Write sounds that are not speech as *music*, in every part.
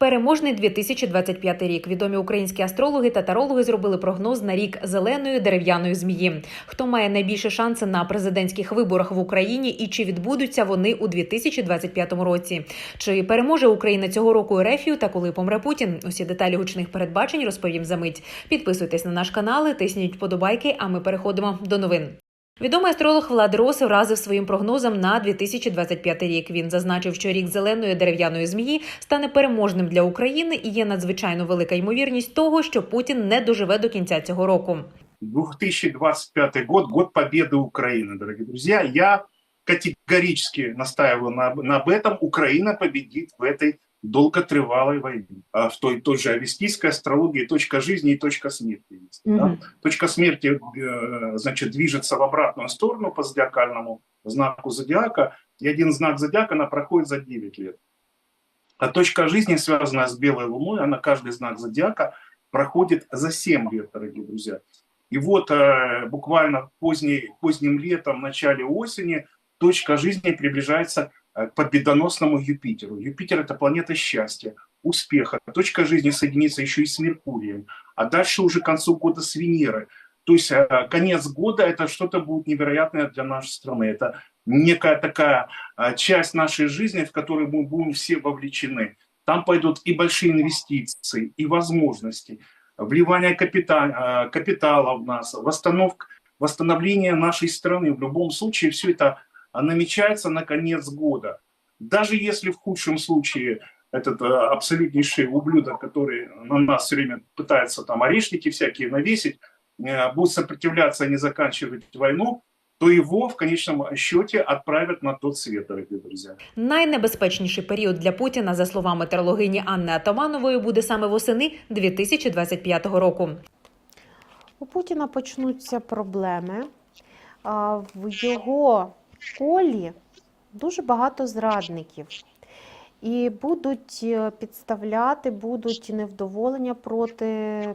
Переможний 2025 рік. Відомі українські астрологи та тарологи зробили прогноз на рік зеленої дерев'яної змії. Хто має найбільше шанси на президентських виборах в Україні і чи відбудуться вони у 2025 році? Чи переможе Україна цього року Ерефію та коли помре Путін? Усі деталі гучних передбачень розповім за мить. Підписуйтесь на наш канал, тисніть вподобайки, а ми переходимо до новин. Відомий астролог Влад Рос вразив своїм прогнозом на 2025 рік. Він зазначив, що рік зеленої дерев'яної змії стане переможним для України і є надзвичайно велика ймовірність того, що Путін не доживе до кінця цього року. 2025 год, год победы Украины, дорогие друзья. Я категорически настаиваю на, на об этом. Украина победит в этой долготрывалой войне. А в той, той же авестийской астрологии точка жизни и точка смерти есть. да. Мгм. Точка смерти, э, значит, движется в обратную сторону по зодиакальному знаку зодиака, и один знак зодиака, она проходит за 9 лет. А точка жизни, связанная с белой луной, она каждый знак зодиака проходит за 7 лет, дорогие друзья. И вот э, буквально поздней, поздним летом, начале осени точка жизни приближается победоносному Юпитеру. Юпитер – это планета счастья, успеха. Точка жизни соединится еще и с Меркурием. А дальше уже к концу года с Венерой. То есть э, конец года – это что-то будет невероятное для нашей страны. Это некая такая э, часть нашей жизни, в которой мы будем все вовлечены. Там пойдут и большие инвестиции, и возможности, вливание капитала, капитала в нас, восстановка, восстановление нашей страны. В любом случае все это намечается на конец года. Даже если в худшем случае этот э, абсолютнейший ублюдок, который на нас все время пытается там орешники всякие навесить, э, будет сопротивляться и не заканчивать войну, то его в конечном счете отправят на тот свет, дорогие друзья. Найнебезпечніший період для Путіна, за словами терологині Анни Атаманової, буде саме восени 2025 року. У Путіна почнуться проблеми. А, В його колі дуже багато зрадників. І будуть е, підставляти, будуть невдоволення проти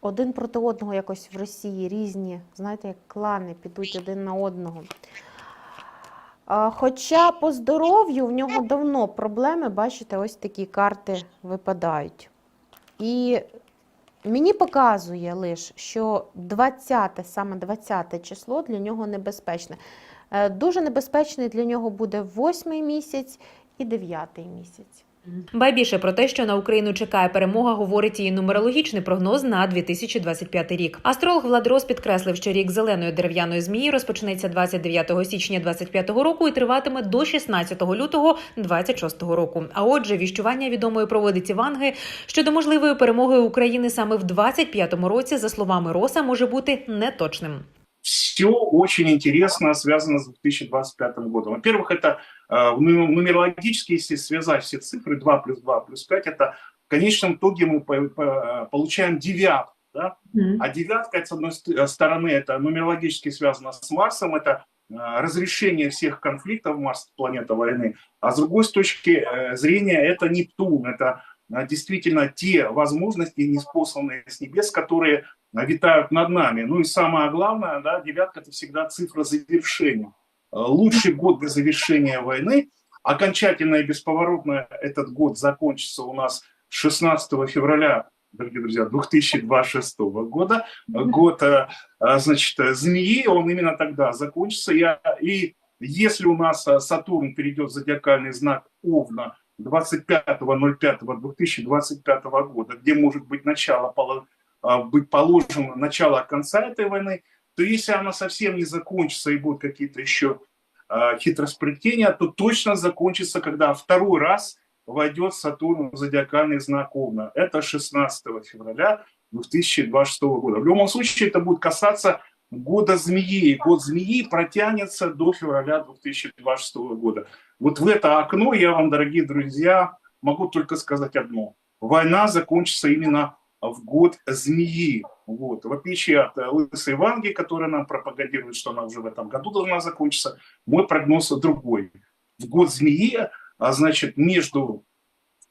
один проти одного якось в Росії різні, знаєте, як клани підуть один на одного. Хоча по здоров'ю в нього давно проблеми, бачите, ось такі карти випадають. І Мені показує лише, що 20, саме 20 число для нього небезпечне. Е, Дуже небезпечний для нього буде 8 місяць і 9 місяць. Ба більше про те, що на Україну чекає перемога, говорить її нумерологічний прогноз на 2025 рік. Астролог Влад Рос підкреслив, що рік зеленої дерев'яної змії розпочнеться 29 січня 2025 року і триватиме до 16 лютого 2026 року. А отже, віщування відомої проводиці Ванги щодо можливої перемоги України саме в 2025 році, за словами Роса, може бути неточним. Все очень интересно связано с 2025 годом. Во-первых, это э, ну- нумерологически, если связать все цифры 2 плюс 2 плюс 5, это в конечном итоге мы по- по- получаем девятку. Да? А девятка, с одной э, стороны, это нумерологически связано с Марсом, это э, разрешение всех конфликтов Марс, планета войны, а с другой с точки зрения это Нептун, это действительно те возможности, неспосланные с небес, которые витают над нами. Ну и самое главное, да, девятка – это всегда цифра завершения. Э, Лучший год для завершения войны, окончательно и бесповоротно этот год закончится у нас 16 февраля дорогие друзья, 2026 года, год, э, э, значит, змеи, он именно тогда закончится. Я, и если у нас э, Сатурн перейдет в зодиакальный знак Овна 25.05.2025 года, где может быть начало, быть положено начало конца этой войны, то если она совсем не закончится и будут какие-то еще э, хитросплетения, то точно закончится, когда второй раз войдет Сатурн в зодиакальный знак Овна. Это 16 февраля 2026 года. В любом случае это будет касаться года змеи. Год змеи протянется до февраля 2026 года. Вот в это окно я вам, дорогие друзья, могу только сказать одно. Война закончится именно в год змеи. Вот. В отличие от э, лысой Ванги, которая нам пропагандирует, что она уже в этом году должна закончиться, мой прогноз другой. В год змеи а значит, между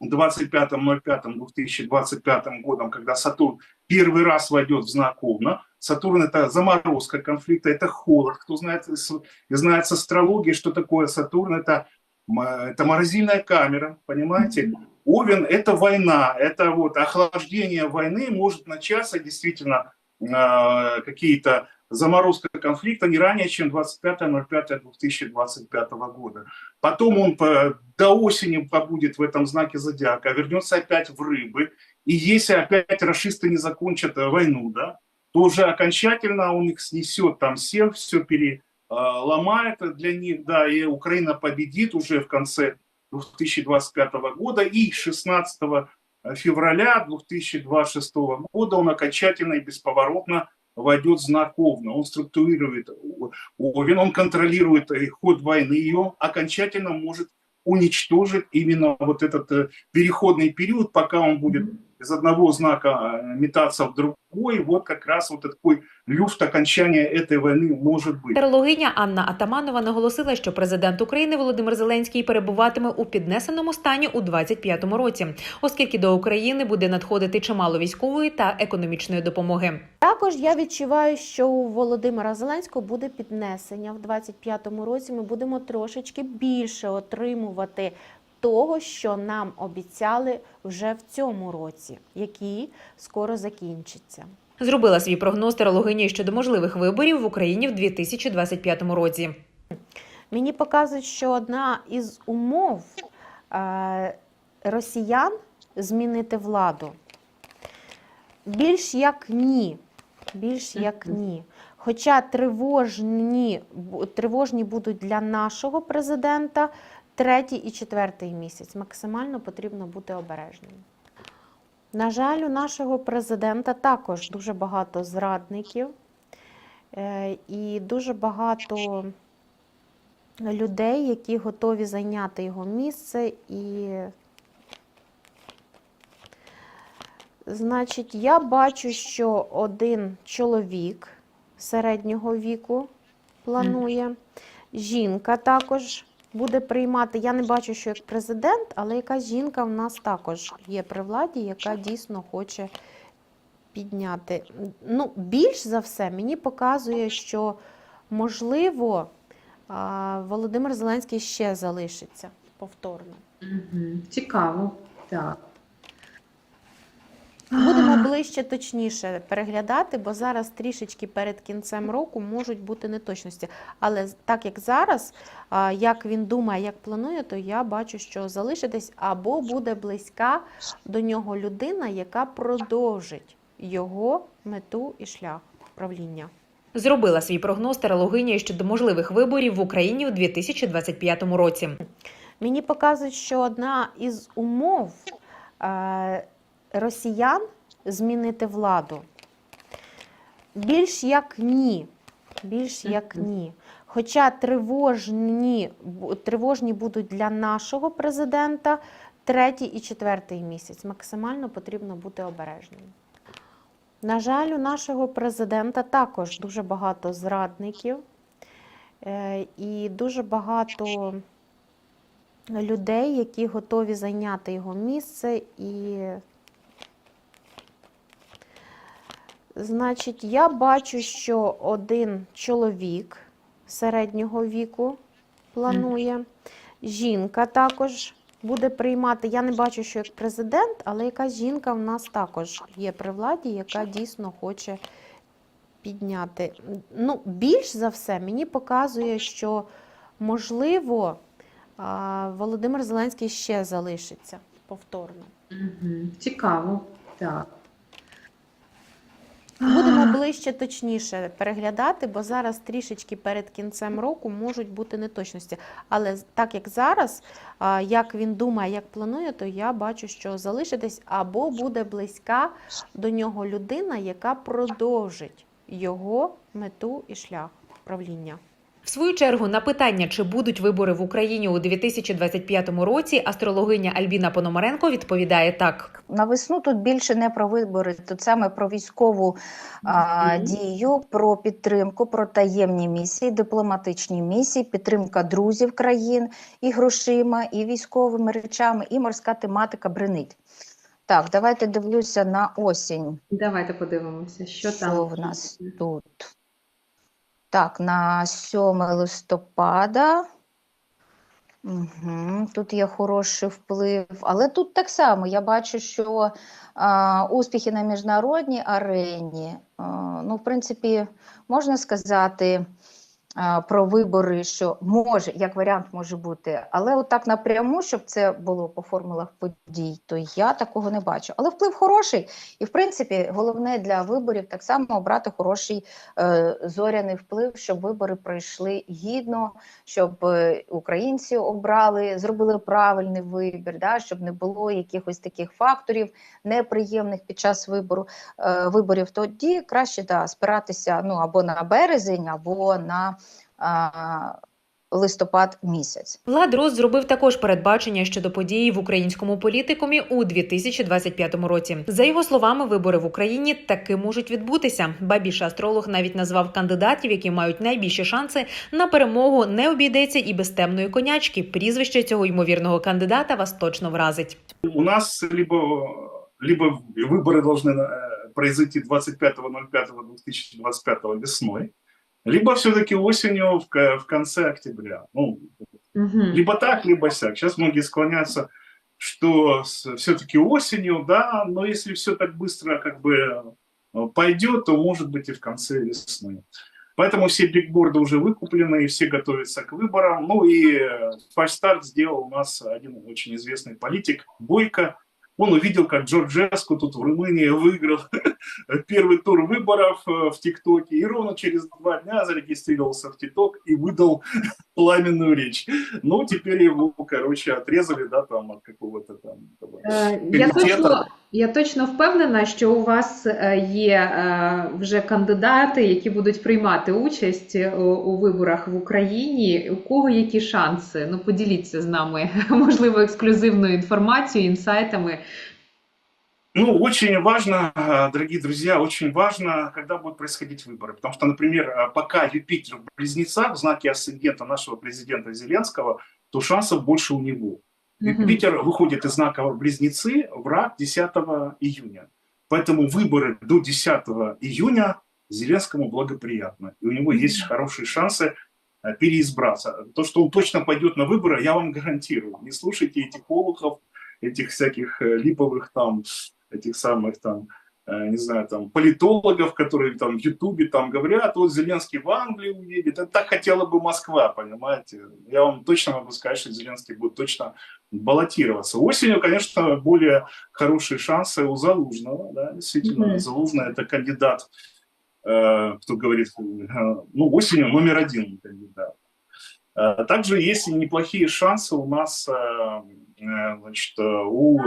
25.05.2025 годом, когда Сатурн первый раз войдет в знак Овна, Сатурн это заморозка конфликта, это холод. Кто знает, знает с астрологии, что такое Сатурн, это это морозильная камера, понимаете? Овен – это война, это вот охлаждение войны может начаться действительно э, какие-то заморозка конфликта не ранее, чем 25.05.2025 года. Потом он по- до осени побудет в этом знаке зодиака, вернется опять в рыбы. И если опять расисты не закончат э, войну, да, то уже окончательно он их снесет, там всех, все переломает для них, да, и Украина победит уже в конце 2025 года, и 16 февраля 2026 года он окончательно и бесповоротно войдет в знак Овна. Он структурирует Овен, он контролирует э, ход войны, и он окончательно может уничтожить именно вот этот э, переходный период, пока он будет из одного знака э, метаться в другой, вот как раз вот такой люфт окончания этой войны может быть. Терологиня Анна Атаманова наголосила, що президент України Володимир Зеленський перебуватиме у піднесеному стані у 25-му році, оскільки до України буде надходити чимало військової та економічної допомоги. Також я відчуваю, що у Володимира Зеленського буде піднесення в 25-му році. Ми будемо трошечки більше отримувати того, що нам обіцяли вже в цьому році, який скоро закінчиться. Зробила свій прогноз терологиня щодо можливих виборів в Україні в 2025 році. Мені показують, що одна із умов е, росіян змінити владу. Більш як ні. Більш як ні. Хоча тривожні, тривожні будуть для нашого президента третій і четвертий місяць. Максимально потрібно бути обережним. На жаль, у нашого президента також дуже багато зрадників е, і дуже багато людей, які готові зайняти його місце. І, значить, я бачу, що один чоловік середнього віку планує, жінка також буде приймати. Я не бачу, що як президент, але якась жінка в нас також є при владі, яка дійсно хоче підняти. Ну, більш за все, мені показує, що можливо. Володимир Зеленський ще залишиться повторно. Цікаво. Так. Будемо ближче точніше переглядати, бо зараз трішечки перед кінцем року можуть бути неточності. Але так як зараз, як він думає, як планує, то я бачу, що залишитись або буде близька до нього людина, яка продовжить його мету і шлях правління. Зробила свій прогноз терологиня щодо можливих виборів в Україні в 2025 році. Мені показують, що одна із умов е, росіян змінити владу. Більш як ні. Більш як ні. Хоча тривожні, тривожні будуть для нашого президента третій і четвертий місяць. Максимально потрібно бути обережним. На жаль, у нашого президента також дуже багато зрадників е, і дуже багато людей, які готові зайняти його місце. І, значить, я бачу, що один чоловік середнього віку планує, жінка також буде приймати. Я не бачу, що як президент, але якась жінка в нас також є при владі, яка дійсно хоче підняти. Ну, більш за все, мені показує, що можливо. Володимир Зеленський ще залишиться повторно. Цікаво. Так. Будемо ближче точніше переглядати, бо зараз трішечки перед кінцем року можуть бути неточності. Але так як зараз, як він думає, як планує, то я бачу, що залишитись або буде близька до нього людина, яка продовжить його мету і шлях правління. В свою чергу на питання, чи будуть вибори в Україні у 2025 році, астрологиня Альбіна Пономаренко відповідає так. На весну тут більше не про вибори, тут саме про військову а, дію, про підтримку, про таємні місії, дипломатичні місії, підтримка друзів країн і грошима, і військовими речами, і морська тематика бренить. Так, давайте дивлюся на осінь. Давайте подивимося, що там. Що в нас тут? Так, на 7 листопада. Угу, тут є хороший вплив, але тут так само я бачу, що а, успіхи на міжнародній арені, а, ну, в принципі, можна сказати про вибори, що може, як варіант може бути, але отак напряму, щоб це було по формулах подій, то я такого не бачу. Але вплив хороший, і в принципі, головне для виборів так само обрати хороший е, зоряний вплив, щоб вибори пройшли гідно, щоб е, українці обрали, зробили правильний вибір, да, щоб не було якихось таких факторів неприємних під час вибору е, виборів. Тоді краще да, спиратися ну або на березень, або на листопад місяць. Влад Рос зробив також передбачення щодо події в українському політикумі у 2025 році. За його словами, вибори в Україні таки можуть відбутися. Ба більше астролог навіть назвав кандидатів, які мають найбільші шанси на перемогу. Не обійдеться і без темної конячки. Прізвище цього ймовірного кандидата вас точно вразить. У нас либо, либо выборы должны э, произойти 25.05.2025 весной, Либо все-таки осенью в, в конце октября. Ну, Мгм. либо так, либо сяк. Сейчас многие склоняются, что все-таки осенью, да, но если все так быстро как бы э, пойдет, то может быть и в конце весны. Поэтому все бигборды уже выкуплены, и все готовятся к выборам. Ну и э, фальстарт сделал у нас один очень известный политик Бойко. Он увидел, как Джорджеску тут в Румынии выиграл *laughs* первый тур выборов э, в ТикТоке, и ровно через два дня зарегистрировался в ТикТок и выдал *laughs* пламенную речь. Ну, теперь его, короче, отрезали, да, там, от какого-то там... этого Я комітету. точно, я точно впевнена, що у вас е, є е, вже кандидати, які будуть приймати участь е, у, у виборах в Україні. У кого які шанси? Ну, поділіться з нами, *laughs* можливо, ексклюзивною інформацією, інсайтами. Ну, очень важно, э, дорогие друзья, очень важно, когда будут происходить выборы. Потому что, например, э, пока Юпитер в близнецах, в знаке асцендента нашего президента Зеленского, то шансов больше у него. Юпитер выходит из знака близнецы в рак 10 июня. Поэтому выборы до 10 июня Зеленскому благоприятно. И у него есть хорошие шансы э, переизбраться. То, что он точно пойдет на выборы, я вам гарантирую. Не слушайте этих олухов, этих всяких э, липовых там, этих самых там, э, не знаю, там, политологов, которые там в Ютубе там говорят, вот Зеленский в Англию уедет. Это так хотела бы Москва, понимаете? Я вам точно могу сказать, что Зеленский будет точно баллотироваться. Осенью, конечно, более хорошие шансы у Залужного, да, действительно. Мгм. Залужный это кандидат, э, кто говорит, э, ну, осенью номер один кандидат. Э, Также есть неплохие шансы у нас, э, э, значит, у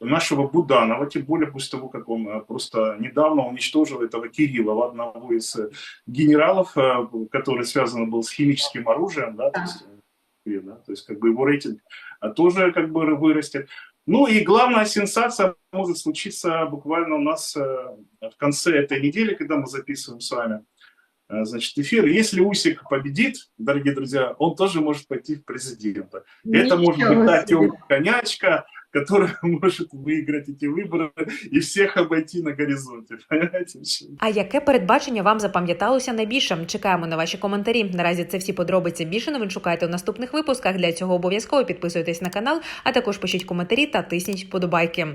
нашего Буданова, тем более после того, как он просто недавно уничтожил этого Кириллова, одного из генералов, который связан был с химическим оружием, да, то есть, да, то есть как бы его рейтинг тоже как бы вырастет. Ну и главная сенсация может случиться буквально у нас э, в конце этой недели, когда мы записываем с вами э, значит, эфир. Если Усик победит, дорогие друзья, он тоже может пойти в президента. Это может быть Нічого та собі. темная конячка, которая *laughs* может выиграть эти выборы и всех обойти на горизонте. Понимаете? *laughs* А яке передбачення вам запам'яталося найбільше? Чекаємо на ваші коментарі. Наразі це всі подробиці. Більше новин шукайте у наступних випусках. Для цього обов'язково підписуйтесь на канал, а також пишіть коментарі та тисніть вподобайки.